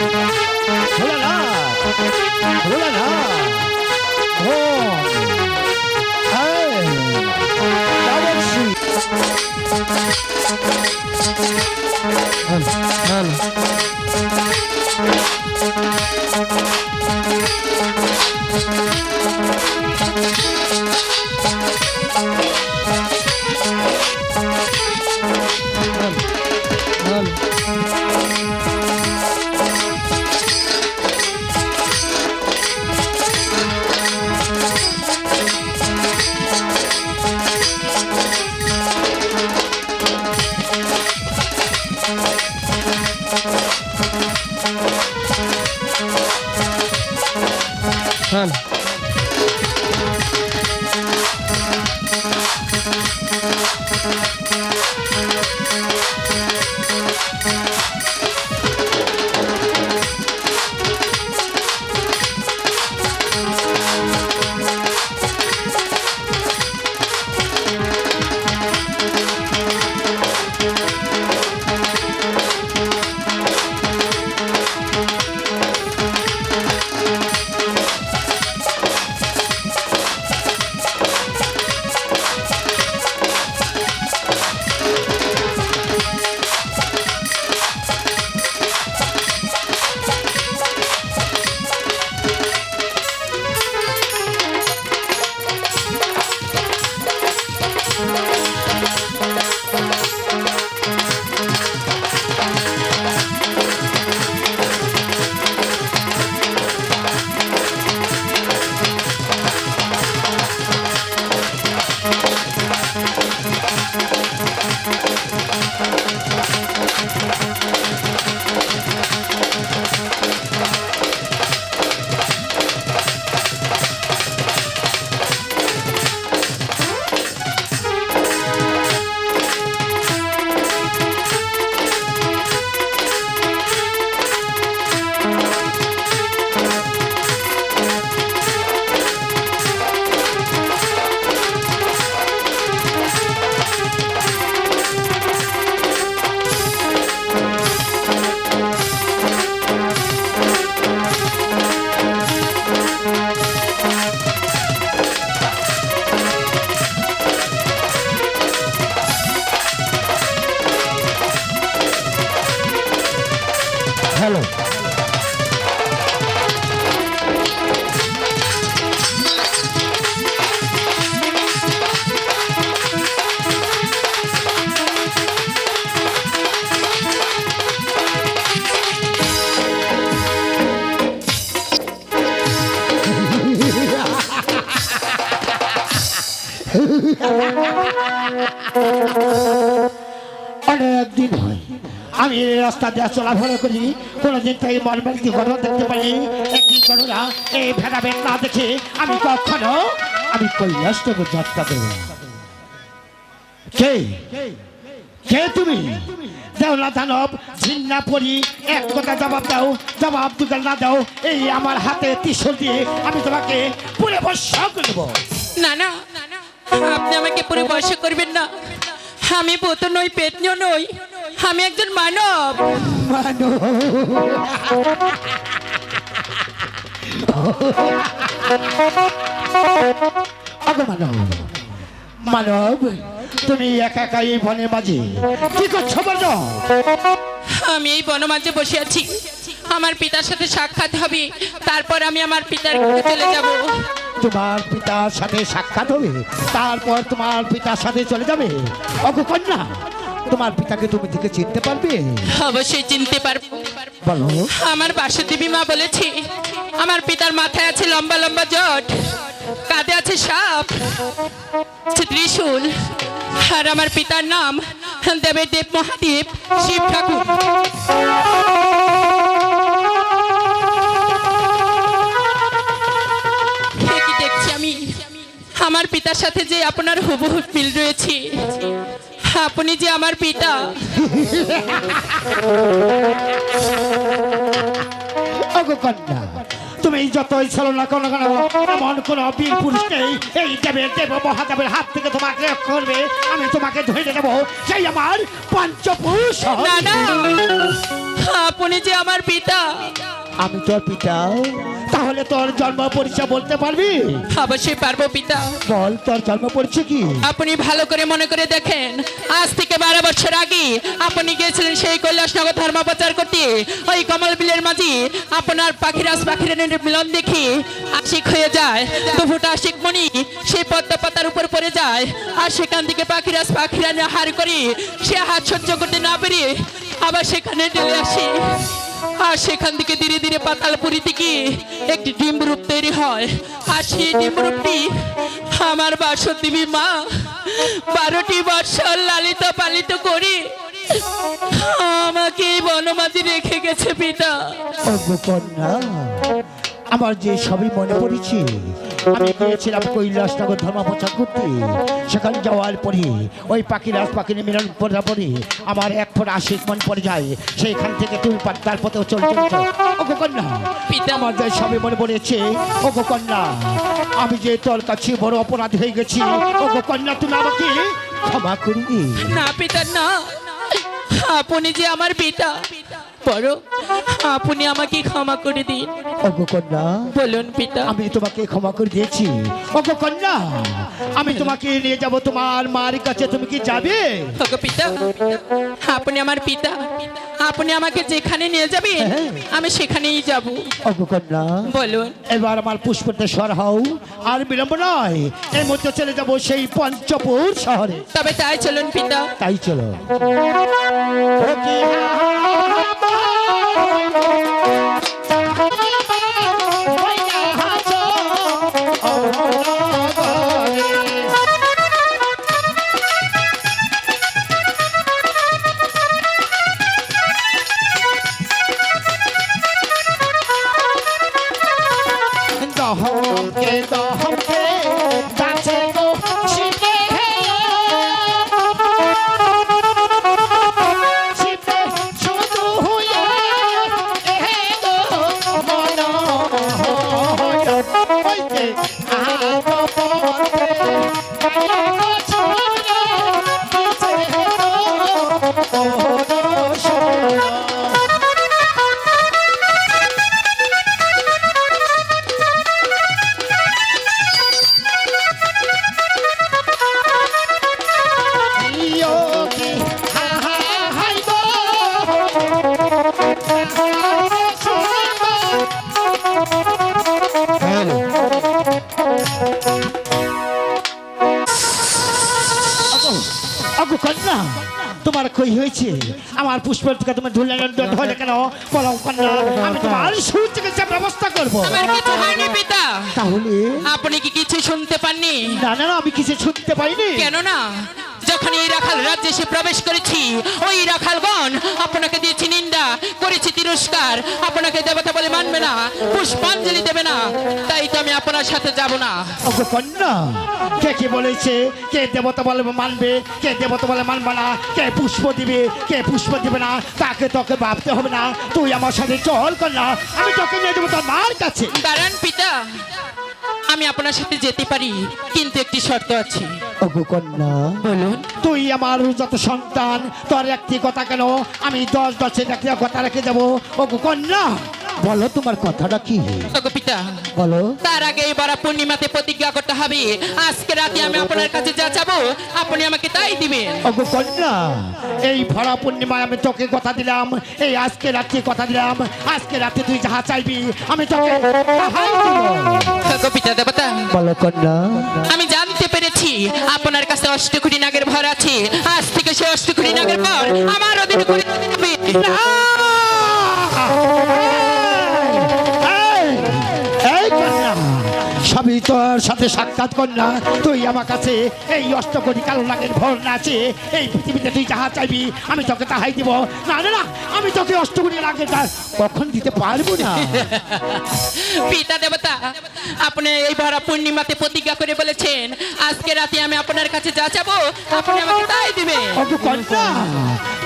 ભોલાનાથ ભોલાનાથ ઓમ હાય દાવતશ્રી હાલ હાલ Thank you. Hello রাস্তা দিয়ে চলাফেরা করি, কোনোদিন তাই মর্মের কি ঘটনা দেখতে পারি একই ঘটনা এই ভেদাভেদ না দেখে আমি কখনো, আমি কৈলাসটুকু যাত্রা দেব। কে? তুমি? দেওলা দানব, ঝিন্না এক কথা জবাব দাও, জবাব দুটো না দাও, এই আমার হাতে ত্রিশূল দিয়ে আমি তোমাকে পুরে বর্ষা করব। না না, আপনি আমাকে পুরো বর্ষা করবেন না। আমি বোত নই পেটনিও নই। আমি একজন মানব। মানব। মানব। তুমি একা একা এই বনের মাঝে। কি করছ আমি এই বনমাঝে বসে আছি। আমার পিতার সাথে সাক্ষাৎ হবে। তারপর আমি আমার পিতার কাছে চলে যাব। তোমার পিতার সাথে সাক্ষাৎ হবে। তারপর তোমার পিতার সাথে চলে যাবে। অগো কন্যা তোমার পিতাকে তুমি থেকে চিনতে পারবে? অবশ্যই চিনতে পারব। বলো। আমার বাসুদেবী মা বলেছি আমার পিতার মাথায় আছে লম্বা লম্বা জট কাঁধে আছে সাপ ত্রিশূল আর আমার পিতার নাম দেবের দেব মহাদেব শিব ঠাকুর। দেখছি আমি। আমার পিতার সাথে যে আপনার হুবহু মিল রয়েছে আপনি যে আমার পিতা। কন্যা তুমি যতই ছিল না কোনো কেন এমন কোন বীর পুরুষ নেই। এই দেবের দেব মহাদেবের হাত থেকে তোমাকে করবে। আমি তোমাকে ধরে দেবো সেই আমার পঞ্চপুরুষ। আপনি যে আমার পিতা। আমি তোর পিতা। তাহলে তোর জন্ম পরিচয় বলতে পারবি? অবশ্যই পারব পিতা। বল তোর জন্ম পরিচয় কি? আপনি ভালো করে মনে করে দেখেন। আজ থেকে বারো বছর আগে আপনি গিয়েছিলেন সেই কৈলাসনগর ধর্ম প্রচার করতে। ওই কমল বিলের মাঝি আপনার পাখিরাজ পাখিরানের মিলন দেখি আশিক হয়ে যায়। দুফুটা আশিক মণি সেই পদ্ম পাতার উপর পড়ে যায়। আর সেখান থেকে পাখিরাজ পাখিরানে হার করে সে হাত সহ্য করতে না পেরে আবার সেখানে চলে আসে। আর সেখান থেকে ধীরে ধীরে পাতালপুরি থেকে একটি ডিম্বরূপ তৈরি হয়। আর সেই ডিম্বরূপটি আমার বাসদেবী মা বারোটি বৎসর লালিত পালিত করি আমাকে বনমাতি রেখে গেছে পিতা। আমার যে সবই মনে পড়েছে, আমি গিয়েছিলাম কৈলাসনগর ধর্ম প্রচার করতে সেখানে যাওয়ার পরে ওই পাখি রাজ পাখির মিলন পড়ার পরে আমার এক ফোট আশিক মন পড়ে যায় সেইখান থেকে তুমি তার পথেও চলে চলেছ কন্যা, পিতা। আমার যে সবই মনে পড়েছে, ওগো কন্যা, আমি যে তোর কাছে বড় অপরাধ হয়ে গেছি, ওগো কন্যা, তুমি আমাকে ক্ষমা করে দে। না, পিতা, না আপনি যে আমার পিতা, বড়, আপনি আমাকে ক্ষমা করে দিন ওগো কন্যা বলুন পিতা। আমি তোমাকে ক্ষমা করে দিয়েছি। ওগো কন্যা আমি তোমাকে নিয়ে যাব তোমার মার কাছে। তুমি কি যাবে? ওগো পিতা আপনি আমার পিতা। আপনি আমাকে যেখানে নিয়ে যাবেন আমি সেখানেই যাব। ওগো কন্যা বলুন। এবার আমার পুষ্পতে সর হও। আর বিলম্ব নয় এর মধ্যে চলে যাব সেই পঞ্চপুর শহরে। তবে তাই চলুন পিতা। তাই চলো। হয়েছে আমার পুষ্পের থেকে তুমি ঢুলে ধরে কেন? বলো কন্যা আমি তোমার সুচিকিৎসা ব্যবস্থা করব। পিতা। তাহলে? আপনি কি কিছু শুনতে পাননি? না না না, আমি কিছু শুনতে পাইনি। কেন না? যখন এই রাখাল রাজ্যে সে প্রবেশ করেছি ওই রাখালগণ আপনাকে দিয়েছি নিন্দা। করেছি তিরস্কার আপনাকে দেবতা বলে মানবে না পুষ্পাঞ্জলি দেবে না তাই তো আমি আপনার সাথে যাব না। ওগো কন্যা কে কি বলেছে? কে দেবতা বলে মানবে? কে দেবতা বলে মানবে না? কে পুষ্প দিবে? কে পুষ্প দিবে না? তাকে তোকে ভাবতে হবে না। তুই আমার সাথে চল কন্যা আমি তোকে নিয়ে দেবো তোর মার কাছে। দাঁড়ান পিতা। আমি আপনার সাথে যেতে পারি কিন্তু একটি শর্ত আছে। কন্যা বলুন। তুই আমার যত সন্তান তোর একটি কথা কেন? আমি দশ দশের একটি কথা রেখে দেবো। কন্যা! বলো তোমার কথাটা কি? পিতা। বলো। তার আগে এবার পূর্ণিমাতে প্রতিজ্ঞা করতে হবে। আজকে রাতে আমি আপনার কাছে যা যাব আপনি আমাকে তাই দিবেন। ওগো কন্যা এই ভরা পূর্ণিমায় আমি তোকে কথা দিলাম এই আজকে রাত্রে কথা দিলাম। আজকে রাতে তুই যাহা চাইবি আমি তোকে পিতা দেবতা। বলো কন্যা। আমি জানতে পেরেছি আপনার কাছে অষ্টকুড়ি নাগের ভর আছে। আজ থেকে সে অষ্টকুড়ি নাগের ভর আমার অধীনে করে। তোর সাথে সাক্ষাৎ কন্যা তুই আমার কাছে এই অষ্টকোটি কালো লাগের ভর না আছে। এই পৃথিবীতে তুই যাহা চাইবি আমি তোকে তাহাই দিব। না না না আমি তোকে অষ্টকোটি লাগের কখন দিতে পারব না? পিতা দেবতা আপনি এই ভরা পূর্ণিমাতে প্রতিজ্ঞা করে বলেছেন আজকে রাতে আমি আপনার কাছে যা যাব আপনি আমাকে তাই দিবেন।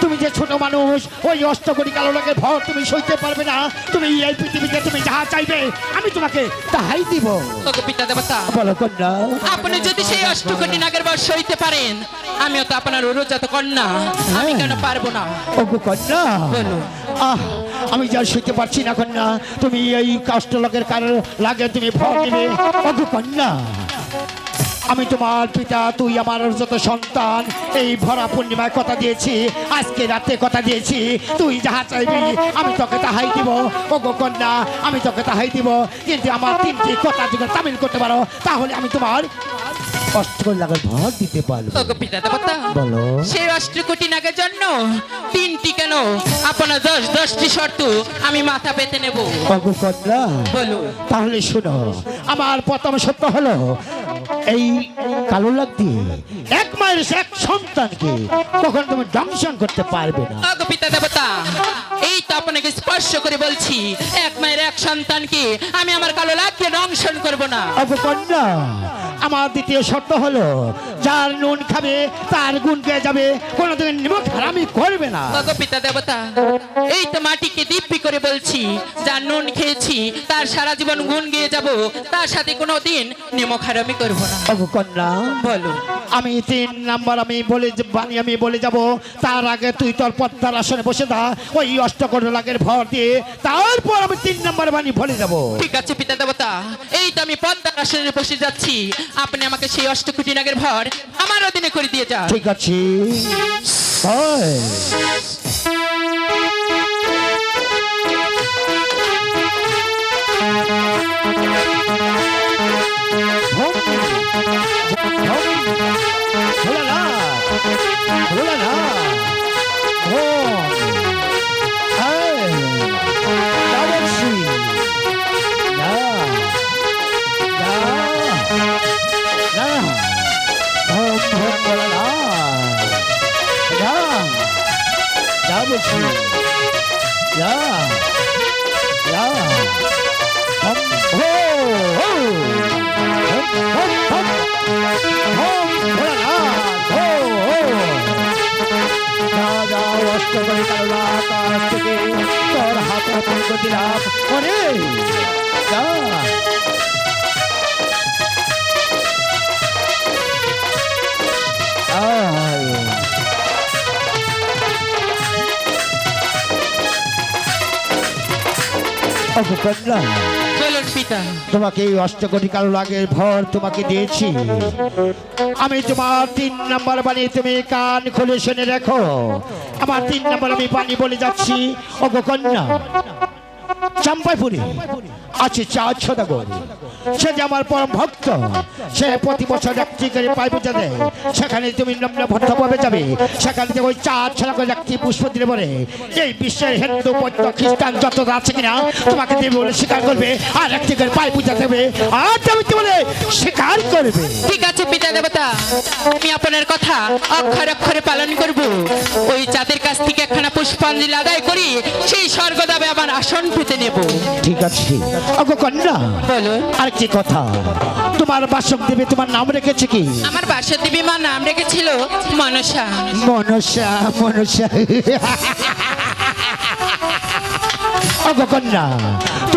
তুমি যে ছোট মানুষ ওই অষ্টকোটি কালো লাগের ভর তুমি সইতে পারবে না। তুমি এই পৃথিবীতে তুমি যাহা চাইবে আমি তোমাকে তাহাই দিব। ওগো পিতা দেবতা বলো কন্যা। আপনি যদি সেই অষ্টকোটি নাগের বর সইতে পারেন আমিও তো আপনার অনুজাত কন্যা। আমি কেন পারব না? ওগো কন্যা। বলো। আহ আমি যা শুনতে পারছি না কন্যা তুমি এই কষ্ট লোকের কারণ লাগে তুমি ভর দিবে অগু কন্যা। আমি তোমার পিতা তুই আমার যত সন্তান এই ভরা পূর্ণিমায় কথা দিয়েছি আজকে রাতে কথা দিয়েছি তুই যাহা চাইবি আমি তোকে তাহাই দিব। ও গো কন্যা আমি তোকে তাহাই দিব। কিন্তু আমার তিনটি কথা যদি তামিল করতে পারো তাহলে আমি তোমার কষ্ট করে ভর দিতে পারব। পিতা দেবতা বলো। সেই অষ্ট নাগের জন্য তিনটি কেন? আপনার দশ দশটি শর্ত আমি মাথা পেতে নেব। বলো তাহলে শোনো আমার প্রথম সত্য হলো এই কালো লাগ দিয়ে এক মায়ের এক সন্তানকে কখন তুমি দংশন করতে পারবে না। ওগো পিতা দেবতা এই তো আপনাকে স্পর্শ করে বলছি এক মায়ের এক সন্তানকে আমি আমার কালো লাখকে দংশন করব না। অগো কন্যা আমার দ্বিতীয় শর্ত হলো যার নুন খাবে তার গুণ গেয়ে যাবে কোনোদিন নিমক হারামি করবে না। ওগো পিতা দেবতা এই তো মাটিকে দিব্যি করে বলছি যার নুন খেয়েছি তার সারা জীবন গুণ গিয়ে যাব তার সাথে কোনো দিন নিমক হারামি করব না। কন্যা বলো আমি তিন নাম্বার আমি বলে যে- বাণী আমি বলে যাব। তার আগে তুই তোর পদ্মার আসনে বসে দা ওই অষ্টকর লাগের ভর দিয়ে। তারপর আমি তিন নাম্বার বাণী বলে যাব। ঠিক আছে পিতা দেবতা এই তো আমি পদ্মার আসনে বসে যাচ্ছি। আপনি আমাকে সেই অষ্টকোটি নাগের ভর আমার অধীনে করে দিয়ে যান। ঠিক আছে। হয়। বলুন পিতা। তোমাকে এই অষ্টকোটি কালো লাগের ভর তোমাকে দিয়েছি। আমি তোমার তিন নম্বর বাণী তুমি কান খুলে শুনে রাখো। আমার তিন নম্বর আমি বাণী বলে যাচ্ছি। ও গো কন্যা চাম্পাইপুরি আছে চা ছদাগর সে যে আমার পরম ভক্ত সে প্রতি বছর একটি করে পাই পূজা দেয় সেখানে তুমি নম্র ভট্ট পাবে যাবে। সেখানে থেকে ওই চা ছড়া করে একটি পুষ্প দিলে বলে এই বিশ্বের হিন্দু বৌদ্ধ খ্রিস্টান যত আছে কিনা তোমাকে দেবে বলে স্বীকার করবে আর একটি করে পাই পূজা দেবে। আর তুমি কি বলে স্বীকার করবে। ঠিক আছে পিতা দেবতা আমি আপনার কথা অক্ষর অক্ষরে পালন করব। ওই চাঁদের কাছ থেকে একখানা পুষ্পাঞ্জলি আদায় করি সেই স্বর্গদাবে আমার আসন পেতে নেব। ঠিক আছে। অগো কন্যা বলুন। আরেকটি কথা? তোমার বাসক দেবী তোমার নাম রেখেছে কি? আমার বাসক দেবী মা নাম রেখেছিল মনসা। মনসা মনসা। অগকন্যা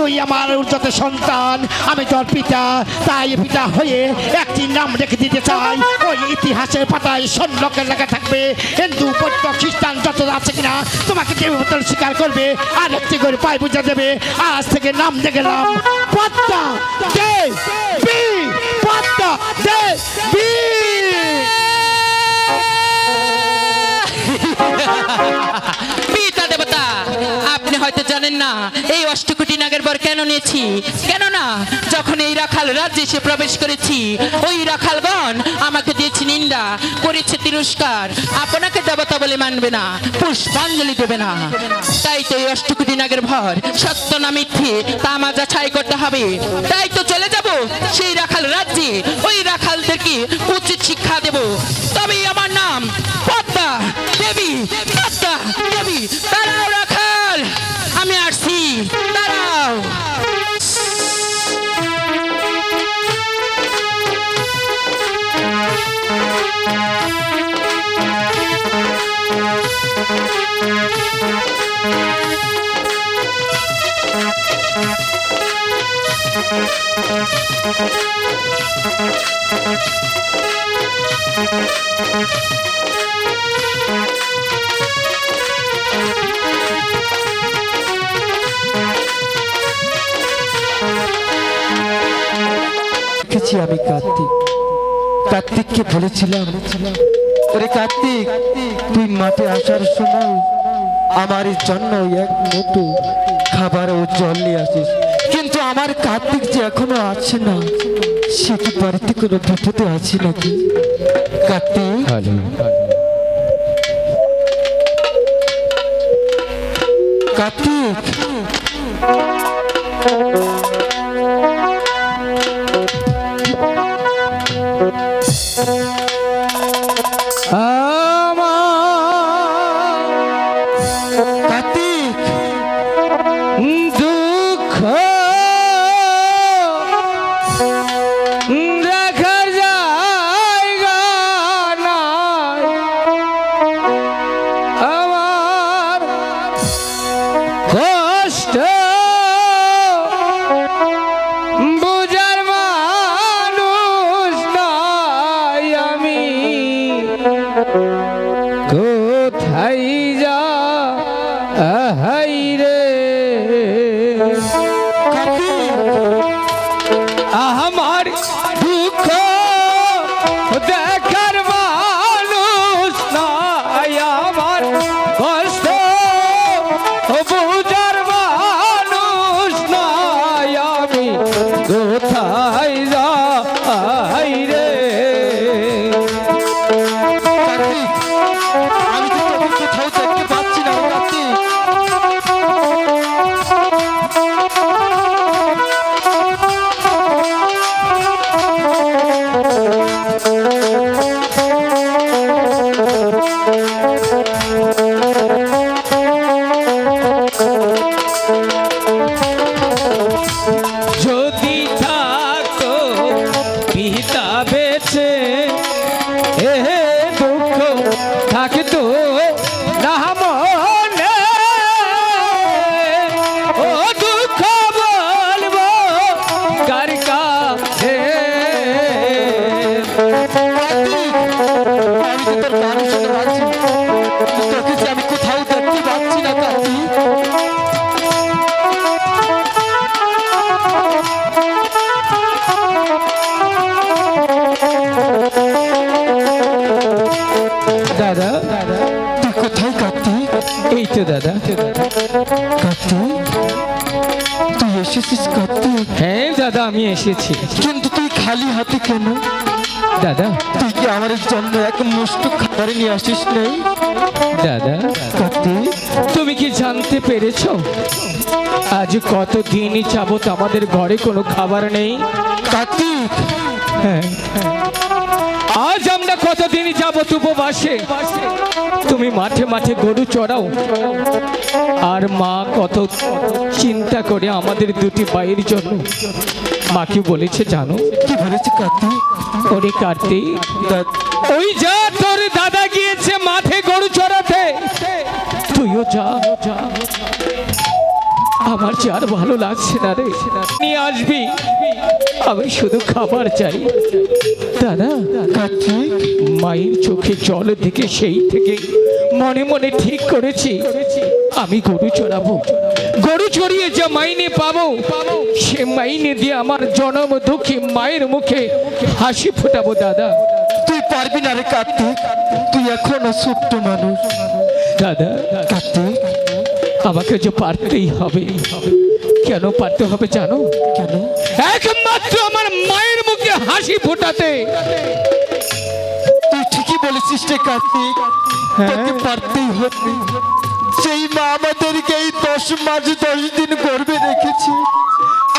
তুই আমার যত সন্তান, আমি তোর পিতা, তাই পিতা হয়ে একটি নাম রেখে দিতে চাই। ওই ইতিহাসের পাতায় সন্ন্যকের লেখা থাকবে। হিন্দু, বৌদ্ধ, খ্রিস্টান যত আছে কিনা, তোমাকে কেউ দেবতল স্বীকার করবে? আর একটি করে পাই বুঝে দেবে। আজ থেকে নাম দেখে নাম পদ্মা দে বি। দেবতা আপনি হয়তো জানেন না, এই অষ্টকোটি নাগের বর কেন নিয়েছি? কেন না? যখন এই রাখাল রাজ্যে এসে প্রবেশ করেছি, ওই রাখালগণ আমাকে দিয়েছে নিন্দা, করেছে তিরস্কার। আপনাকে দেবতা বলে মানবে না, পুষ্পাঞ্জলি দেবে না। তাই তো এই অষ্টকোটি নাগের ভর সত্য না মিথ্যে, তা আমার যাচাই করতে হবে। তাই তো চলে যাব সেই রাখাল রাজ্যে, ওই রাখালদেরকে উচিত শিক্ষা দেব। তবেই আমার নাম পদ্মা দেবী। দেখেছি আমি কার্তিক। কার্তিককে বলেছিলাম, ওরে কার্তিক, তুই মাঠে আসার সময় আমার জন্য এক মতো খাবার ও জল নিয়ে আসিস। কিন্তু আমার কার্তিক যে এখনও আছে না সে কি বাড়িতে কোনো বিপদে আছে নাকি? কার্তিক কার্তিক কার্তিক বেছে এ দুঃখ থাকতো এই দাদা কার্তিক তুই এসেছিস কার্তিক হ্যাঁ দাদা আমি এসেছি। কিন্তু তুই খালি হাতে কেন? দাদা। তুই কি আমার জন্য এক মুষ্ট খাবার নিয়ে আসিস নেই? দাদা। কার্তিক তুমি কি জানতে পেরেছ? আজ কত দিনই যাবত আমাদের ঘরে কোনো খাবার নেই? কার্তিক! হ্যাঁ আমরা কতদিন যাবত উপবাসে? তুমি মাঠে মাঠে গরু চড়াও। আর মা কত চিন্তা করে আমাদের দুটি বাইয়ের জন্য। মা কি বলেছে জানো? কি বলেছে কার্তিক? ওরে কার্তিক ওই যা তোর দাদা গিয়েছে মাঠে গরু চড়াতে। তুইও যা যা। আমার যে আর ভালো লাগছে না রে। নিয়ে আসবি। আমি শুধু খাবার চাই। দাদা মায়ের চোখে জল দেখে সেই থেকে মনে মনে ঠিক করেছি। আমি গরু চড়াবো। গরু চড়িয়ে যে মাইনে পাবো সে মাইনে দিয়ে আমার জনম দুঃখী মায়ের মুখে হাসি ফোটাবো দাদা। তুই পারবি না রে কার্তিক। তুই এখনও ছোট্ট মানুষ। দাদা কার্তিক আমাকে যে পারতেই হবে কেন পারতে হবে জানো? কেন? একমাত্র আমার মায়ের মুখে হাসি ফোটাতে। তুই ঠিকই বলেছিস রে কার্তিক তোকে পারতেই হবে। সেই মা আমাদেরকে এই দশ মাস দশ দিন গর্বে রেখেছি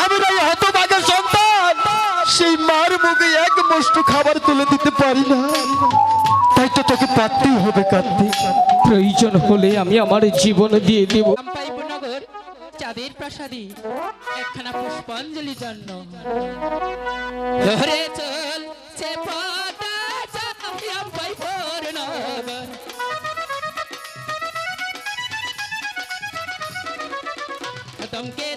আমরা হতভাগা সন্তান। সেই মার মুখে এক মুষ্ট খাবার তুলে দিতে পারি না। তাই তো তোকে পারতেই হবে কার্তিক। প্রয়োজন হলে আমি আমার জীবন দিয়ে দেব। চাঁদের প্রাসাদী একখানা পুষ্পাঞ্জলি জন্য। চল, সে পাতা দমকে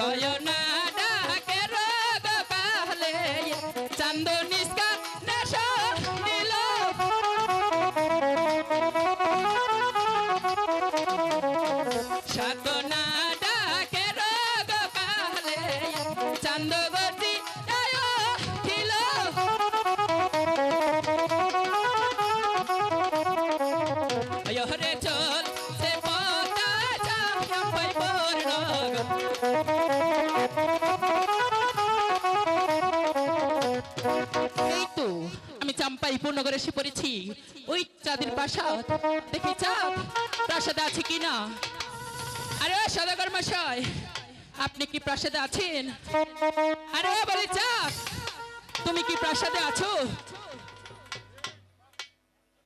શયન প্রাসাদ দেখি চাপ প্রাসাদে আছে কি না? আরে সদাগর মশাই আপনি কি প্রাসাদে আছেন? আরে বলে চাপ তুমি কি প্রাসাদে আছো?